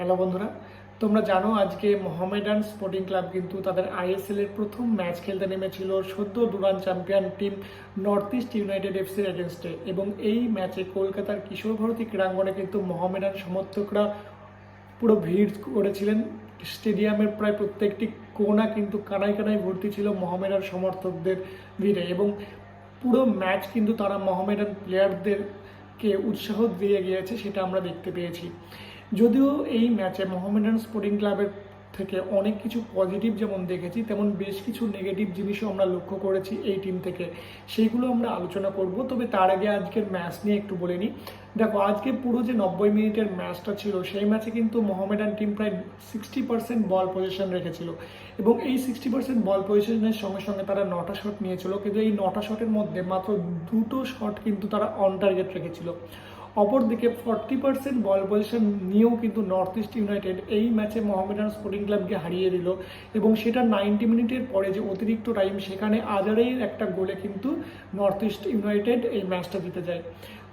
Hello বন্ধুরা, তোমরা জানো আজকে মোহামেডান স্পোর্টিং ক্লাব কিন্তু তাদের আইএসএল এর প্রথম ম্যাচ খেলতে নেমেছিল সদ্য Durand champion team North East United এফসির এগেনস্টে এবং এই ম্যাচে কলকাতার কিশোর ভারতী ক্রীড়াঙ্গনে কিন্তু মোহামেডান সমর্থকরা পুরো ভিড় করেছিলেন। স্টেডিয়ামের প্রায় প্রত্যেকটি কোনা কিন্তু কানায় কানায় ভর্তি ছিল মোহামেডান সমর্থকদের ভিড়ে এবং পুরো ম্যাচ কিন্তু তারা মোহামেডান প্লেয়ারদেরকে উৎসাহ দিয়ে গিয়েছে, সেটা আমরা দেখতে পেয়েছি। যদিও এই ম্যাচে মোহামেডান স্পোর্টিং ক্লাবের থেকে অনেক কিছু পজিটিভ যেমন দেখেছি, তেমন বেশ কিছু নেগেটিভ জিনিসও আমরা লক্ষ্য করেছি এই টিম থেকে। সেইগুলো আমরা আলোচনা করব, তবে তার আগে আজকের ম্যাচ নিয়ে একটু বলে নিই। দেখো, আজকে পুরো যে নব্বই মিনিটের ম্যাচটা ছিল, সেই ম্যাচে কিন্তু মোহামেডান টিম প্রায় সিক্সটি পার্সেন্ট বল পজিশন রেখেছিল এবং এই সিক্সটি পার্সেন্ট বল পজিশনের সঙ্গে সঙ্গে তারা নটা শট নিয়েছিল। কিন্তু এই নটা শটের মধ্যে মাত্র দুটো শট কিন্তু তারা অন টার্গেট রেখেছিল। অপরদিকে ফর্টি পার্সেন্ট বল পজিশন নিয়েও কিন্তু নর্থ ইস্ট ইউনাইটেড এই ম্যাচে মোহামেডান স্পোর্টিং ক্লাবকে হারিয়ে দিল এবং সেটা নাইনটি মিনিটের পরে যে অতিরিক্ত টাইম সেখানে আজারের একটা গোলে কিন্তু নর্থ ইস্ট ইউনাইটেড এই ম্যাচটা জিতে যায়।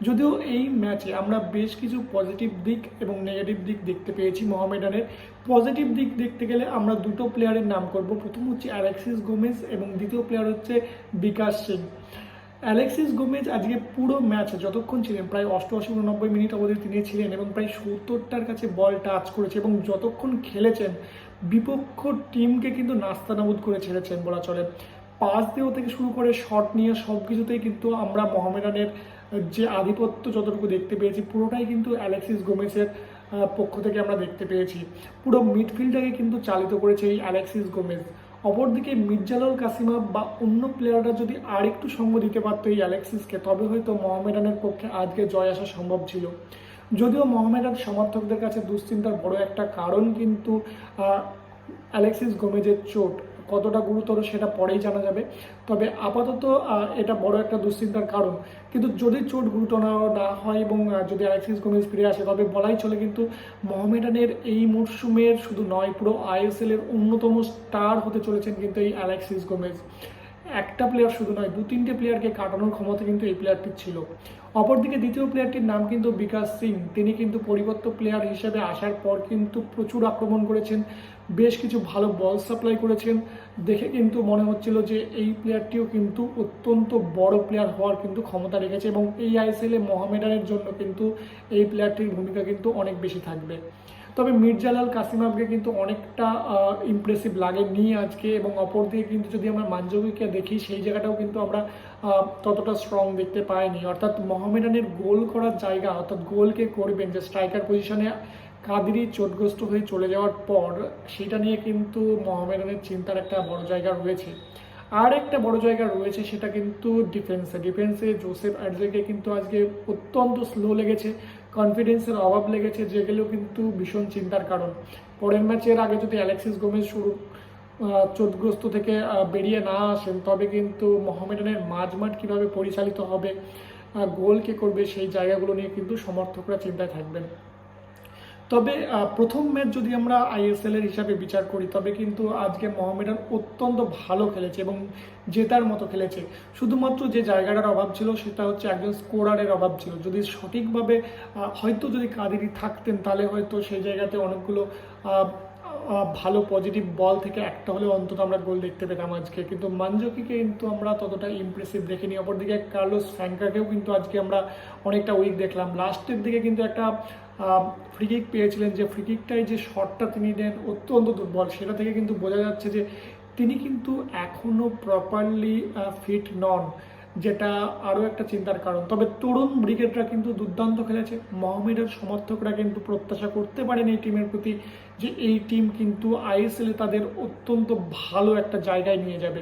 যদিও এই ম্যাচে আমরা বেশ কিছু পজিটিভ দিক এবং নেগেটিভ দিক দেখতে পেয়েছি মোহামেডানের। পজিটিভ দিক দেখতে গেলে আমরা দুটো প্লেয়ারের নাম করব। প্রথম হচ্ছে অ্যালেক্সিস গোমেজ এবং দ্বিতীয় প্লেয়ার হচ্ছে বিকাশ সিং অ্যালেক্সিস গোমেজ আজকে পুরো ম্যাচ, যতক্ষণ ছিলেন, প্রায় অষ্টআশি উননব্বই মিনিট অবধি তিনি ছিলেন এবং প্রায় সত্তরটার কাছে বল টাচ করেছে এবং যতক্ষণ খেলেছেন, বিপক্ষ টিমকে কিন্তু নাস্তানাবুদ করে ছেড়েছেন বলা চলে। পাস দেওয়া থেকে শুরু করে শট নিয়ে সব কিছুতেই কিন্তু আমরা মোহামেডানের যে আধিপত্য যতটুকু দেখতে পেয়েছি, পুরোটাই কিন্তু অ্যালেক্সিস গোমেজের পক্ষ থেকে আমরা দেখতে পেয়েছি। পুরো মিডফিল্ডটাকে কিন্তু চালিত করেছে এই অ্যালেক্সিস গোমেজ। অপরদিকে মির্জালাল কাসিমা বা অন্য প্লেয়াররা যদি আর একটু সঙ্গ দিতে পারত এই অ্যালেক্সিসকে তবে হয়তো মোহামেডানের পক্ষে আজকে জয় আসা সম্ভব ছিল। যদিও মোহামেডান সমর্থকদের কাছে দুশ্চিন্তার বড় একটা কারণ কিন্তু অ্যালেক্সিস গোমেজের চোট। কতটা গুরুতর সেটা পরেই জানা যাবে। তবে আপাতত এটা বড় একটা দুশ্চিন্তার কারণ। কিন্তু যদি চোট গুরুতর না হয় এবং যদি অ্যালেক্সিস গোমেজ ফিরে আসে, তবে বলাই চলে কিন্তু মোহামেডানের এই মরশুমের শুধু নয়, পুরো আইএসএল এর অন্যতম স্টার হতে চলেছেন কিন্তু এই অ্যালেক্সিস গোমেজ। একটা প্লেয়ার শুধু নয় দু তিনটে প্লেয়ারকে কাটানোর ক্ষমতা কিন্তু এই প্লেয়ারটির ছিল। অপরদিকে দ্বিতীয় প্লেয়ারটির নাম কিন্তু বিকাশ সিং। তিনি কিন্তু পরিবর্ত প্লেয়ার হিসেবে আসার পর কিন্তু প্রচুর আক্রমণ করেছেন, বেশ কিছু ভালো বল সাপ্লাই করেছেন। দেখে কিন্তু মনে হচ্ছিল যে এই প্লেয়ারটিও কিন্তু অত্যন্ত বড় প্লেয়ার হওয়ার কিন্তু ক্ষমতা রেখেছে এবং এই আইএসএলে মোহামেডানের জন্য কিন্তু এই প্লেয়ারটির ভূমিকা কিন্তু অনেক বেশি থাকবে। তবে মির্জালাল কাসিমাবকে কিন্তু অনেকটা ইমপ্রেসিভ লাগে নিয়ে আজকে এবং অপরদিকে কিন্তু যদি আমরা মানজবিকে দেখি, সেই জায়গাটাও কিন্তু আমরা ততটা স্ট্রং দেখতে পাইনি। অর্থাৎ মোহামেডানের গোল করার জায়গা, অর্থাৎ গোলকে করবেন যে স্ট্রাইকার পজিশনে কাদিরি চোটগ্রস্ত হয়ে চলে যাওয়ার পর সেটা নিয়ে কিন্তু মোহামেডানের চিন্তার একটা বড় জায়গা রয়েছে। আর একটা বড় জায়গা রয়েছে সেটা কিন্তু ডিফেন্সে। ডিফেন্সে জোসেফ আর্জেকে কিন্তু আজকে অত্যন্ত স্লো লেগেছে কনফিডেন্সের অভাব লেগেছে যেগুলো কিন্তু ভীষণ চিন্তার কারণ। পরের ম্যাচের আগে যদি অ্যালেক্সিস গোমেজ শুরু চোটগ্রস্ত থেকে বেরিয়ে না আসেন, তবে কিন্তু মোহামেডানের মাঝমাঠ কীভাবে পরিচালিত হবে গোল কে করবে সেই জায়গাগুলো নিয়ে কিন্তু সমর্থকরা চিন্তায় থাকবেন। তবে প্রথম ম্যাচ যদি আমরা আইএসএল এর হিসাবে বিচার করি, তবে কিন্তু আজকে মোহামেডান অত্যন্ত ভালো খেলেছে এবং জেতার মতো খেলেছে। শুধুমাত্র যে জায়গাটার অভাব ছিল, সেটা হচ্ছে একজন স্কোরারের অভাব ছিল। যদি সঠিকভাবে হয়তো যদি কাদেরি থাকতেন, তাহলে হয়তো সেই জায়গাতে অনেকগুলো ভালো পজিটিভ বল থেকে একটা হলেও অন্তত আমরা গোল দেখতে পেতাম আজকে। কিন্তু মানজকিকে কিন্তু আমরা ততটা ইমপ্রেসিভ দেখিনি। অপরদিকে কার্লোস ফ্র্যাঙ্কাকেও কিন্তু আজকে আমরা অনেকটা উইক দেখলাম। লাস্টের দিকে কিন্তু একটা ফ্রিকিক পেয়েছিলেন যে ফ্রিকিকটাই যে শটটা তিনি দেন অত্যন্ত দুর্বল। সেটা থেকে কিন্তু বোঝা যাচ্ছে যে তিনি কিন্তু এখনও প্রপারলি ফিট নন। যেটা আরও একটা চিন্তার কারণ। তবে তরুণ ব্রিগেডরা কিন্তু দুর্দান্ত খেলেছে। মহমেডের সমর্থকরা কিন্তু প্রত্যাশা করতে পারেন এই টিমের প্রতি যে এই টিম কিন্তু আইএসএলে তাদের অত্যন্ত ভালো একটা জায়গায় নিয়ে যাবে।